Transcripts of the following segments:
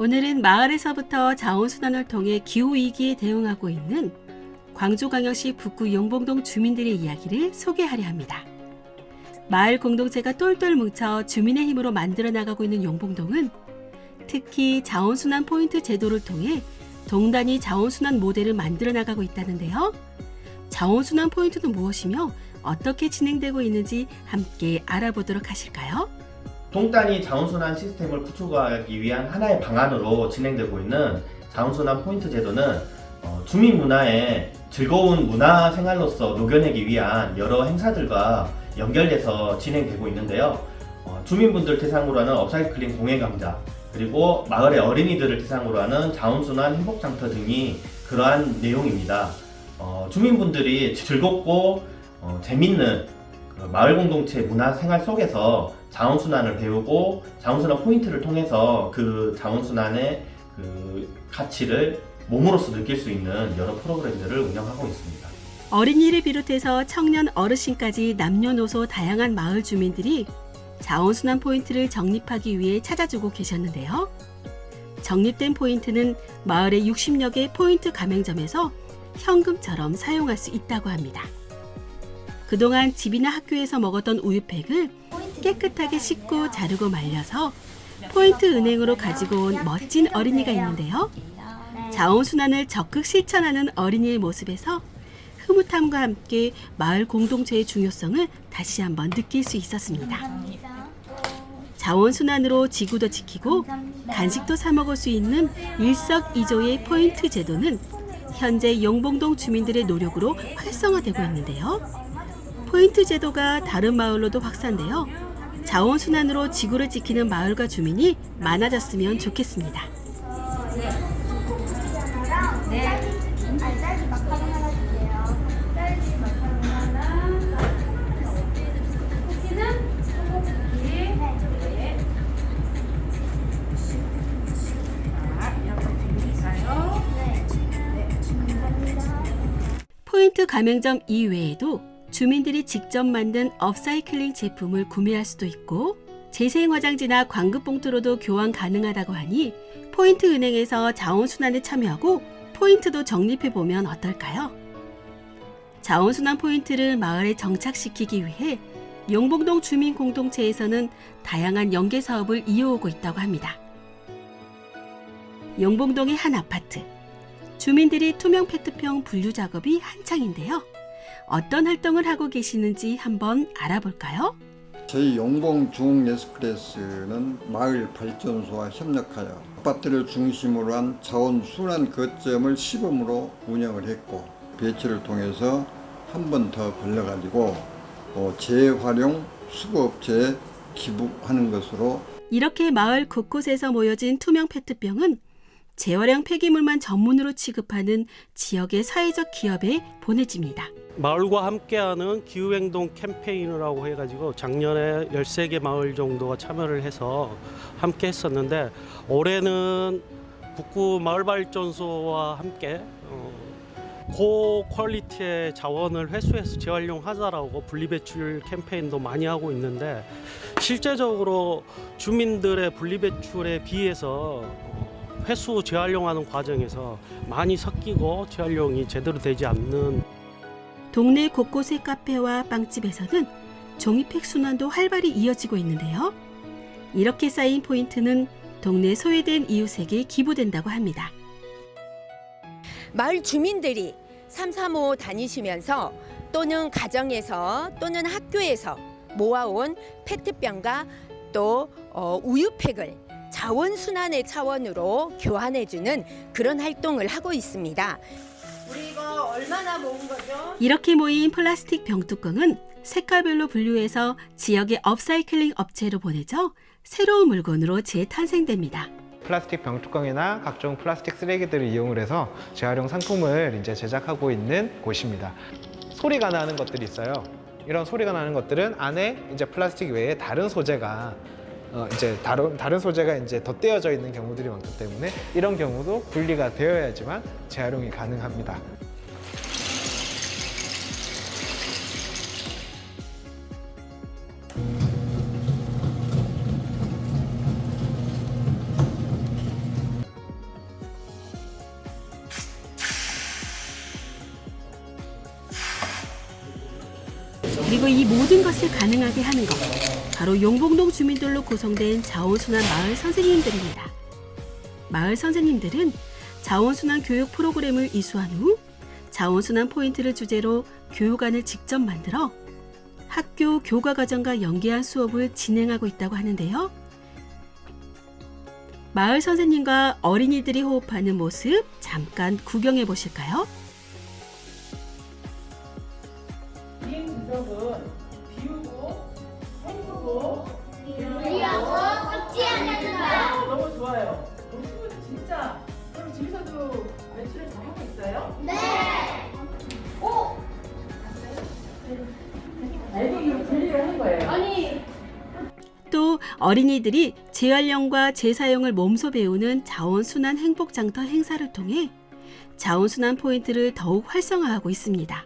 오늘은 마을에서부터 자원순환을 통해 기후위기에 대응하고 있는 광주광역시 북구 용봉동 주민들의 이야기를 소개하려 합니다. 마을 공동체가 똘똘 뭉쳐 주민의 힘으로 만들어 나가고 있는 용봉동은 특히 자원순환 포인트 제도를 통해 동단위 자원순환 모델을 만들어 나가고 있다는데요. 자원순환 포인트는 무엇이며 어떻게 진행되고 있는지 함께 알아보도록 하실까요? 동단위 자원순환 시스템을 구축하기 위한 하나의 방안으로 진행되고 있는 자원순환 포인트 제도는 어, 주민 문화에 즐거운 문화 생활로서 녹여내기 위한 여러 행사들과 연결돼서 진행되고 있는데요. 어, 주민분들 대상으로 하는 업사이클링 공예 강좌, 그리고 마을의 어린이들을 대상으로 하는 자원순환 행복장터 등이 그러한 내용입니다. 어, 주민분들이 즐겁고 어, 재밌는 그 마을 공동체 문화 생활 속에서 자원순환을 배우고 자원순환 포인트를 통해서 그 자원순환의 그 가치를 몸으로서 느낄 수 있는 여러 프로그램들을 운영하고 있습니다. 어린이를 비롯해서 청년 어르신까지 남녀노소 다양한 마을 주민들이 자원순환 포인트를 적립하기 위해 찾아주고 계셨는데요. 적립된 포인트는 마을의 60여 개 포인트 가맹점에서 현금처럼 사용할 수 있다고 합니다. 그동안 집이나 학교에서 먹었던 우유팩을 깨끗하게 씻고 자르고 말려서 포인트 은행으로 가지고 온 멋진 어린이가 있는데요. 자원순환을 적극 실천하는 어린이의 모습에서 흐뭇함과 함께 마을 공동체의 중요성을 다시 한번 느낄 수 있었습니다. 자원순환으로 지구도 지키고 간식도 사 먹을 수 있는 일석이조의 포인트 제도는 현재 용봉동 주민들의 노력으로 활성화되고 있는데요. 포인트 제도가 다른 마을로도 확산되어 자원순환으로 지구를 지키는 마을과 주민이 많아졌으면 좋겠습니다. 포인트 가맹점 이외에도 주민들이 직접 만든 업사이클링 제품을 구매할 수도 있고 재생 화장지나 광급 봉투로도 교환 가능하다고 하니 포인트 은행에서 자원순환에 참여하고 포인트도 적립해 보면 어떨까요? 자원순환 포인트를 마을에 정착시키기 위해 용봉동 주민 공동체에서는 다양한 연계 사업을 이어오고 있다고 합니다. 용봉동의 한 아파트 주민들이 투명 페트병 분류 작업이 한창인데요. 어떤 활동을 하고 계시는지 한번 알아볼까요? 저희 용봉 중에스프레스는 마을 발전소와 협력하여 아파트를 중심으로 한 자원 순환 거점을 시범으로 운영을 했고 배치를 통해서 한 번 더 벌려가지고 어, 재활용 수거업체에 기부하는 것으로 이렇게 마을 곳곳에서 모여진 투명 페트병은 재활용 폐기물만 전문으로 취급하는 지역의 사회적 기업에 보내집니다. 마을과 함께하는 기후행동 캠페인이라고 해가지고 작년에 13개 마을 정도가 참여를 해서 함께 했었는데 올해는 북구 마을발전소와 함께 어, 고 퀄리티의 자원을 회수해서 재활용하자라고 분리배출 캠페인도 많이 하고 있는데 실제적으로 주민들의 분리배출에 비해서 어, 회수 재활용하는 과정에서 많이 섞이고 재활용이 제대로 되지 않는 동네 곳곳의 카페와 빵집에서는 종이팩 순환도 활발히 이어지고 있는데요. 이렇게 쌓인 포인트는 동네 소외된 이웃에게 기부된다고 합니다. 마을 주민들이 335 다니시면서 또는 가정에서 또는 학교에서 모아온 페트병과 또 어, 우유팩을 자원순환의 차원으로 교환해주는 그런 활동을 하고 있습니다. 우리 이거 얼마나 모은 거죠? 이렇게 모인 플라스틱 병뚜껑은 색깔별로 분류해서 지역의 업사이클링 업체로 보내져 새로운 물건으로 재탄생됩니다. 플라스틱 병뚜껑이나 각종 플라스틱 쓰레기들을 이용을 해서 재활용 상품을 이제 제작하고 있는 곳입니다. 소리가 나는 것들이 있어요. 이런 소리가 나는 것들은 안에 이제 플라스틱 외에 다른 소재가 어, 이제 다른 다른 소재가 이제 덧대어져 있는 경우들이 많기 때문에 이런 경우도 분리가 되어야지만 재활용이 가능합니다. 그리고 이 모든 것을 가능하게 하는 것. 바로 용봉동 주민들로 구성된 자원순환 마을 선생님들입니다. 마을 선생님들은 자원순환 교육 프로그램을 이수한 후 자원순환 포인트를 주제로 교육안을 직접 만들어 학교 교과 과정과 연계한 수업을 진행하고 있다고 하는데요. 마을 선생님과 어린이들이 호흡하는 모습 잠깐 구경해 보실까요? 외출을 잘 하고 있어요? 네. 알맹이로 분리를 한 거예요. 아니 또 어린이들이 재활용과 재사용을 몸소 배우는 자원순환 행복장터 행사를 통해 자원순환 포인트를 더욱 활성화하고 있습니다.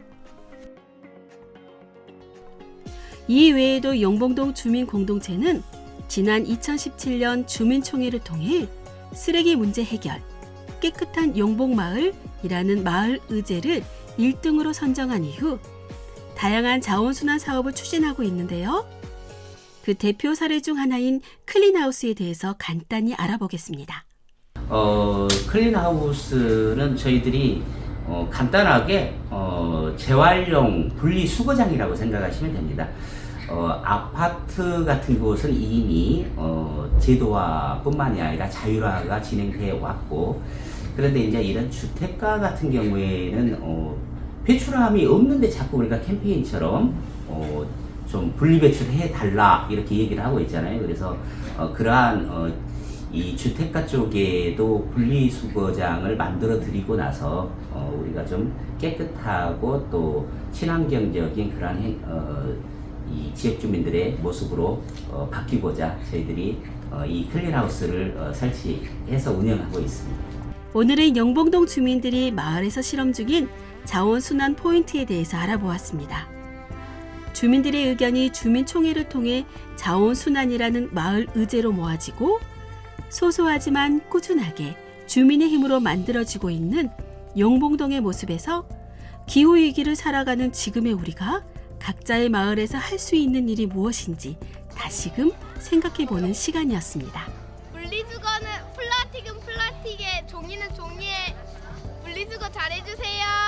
이 외에도 영봉동 주민 공동체는 지난 2017년 주민총회를 통해 쓰레기 문제 해결, 깨끗한 용봉마을이라는 마을 의제를 1등으로 선정한 이후 다양한 자원순환 사업을 추진하고 있는데요. 그 대표 사례 중 하나인 클린하우스에 대해서 간단히 알아보겠습니다. 어, 클린하우스는 저희들이 어, 간단하게 어, 재활용 분리수거장이라고 생각하시면 됩니다. 어, 아파트 같은 곳은 이미 어, 제도화뿐만이 아니라 자율화가 진행되어 왔고 그런데 이제 이런 주택가 같은 경우에는 어, 배출함이 없는데 자꾸 우리가 캠페인처럼 어, 좀 분리배출해 달라 이렇게 얘기를 하고 있잖아요. 그래서 어, 그러한 어, 이 주택가 쪽에도 분리수거장을 만들어 드리고 나서 어, 우리가 좀 깨끗하고 또 친환경적인 그러한 행- 어, 이 지역 주민들의 모습으로 어, 바뀌고자 저희들이 어, 이 클린하우스를 어, 설치해서 운영하고 있습니다. 오늘은 영봉동 주민들이 마을에서 실험 중인 자원순환 포인트에 대해서 알아보았습니다. 주민들의 의견이 주민총회를 통해 자원순환이라는 마을 의제로 모아지고 소소하지만 꾸준하게 주민의 힘으로 만들어지고 있는 용봉동의 모습에서 기후위기를 살아가는 지금의 우리가 각자의 마을에서 할 수 있는 일이 무엇인지 다시금 생각해 보는 시간이었습니다. 잘해주세요.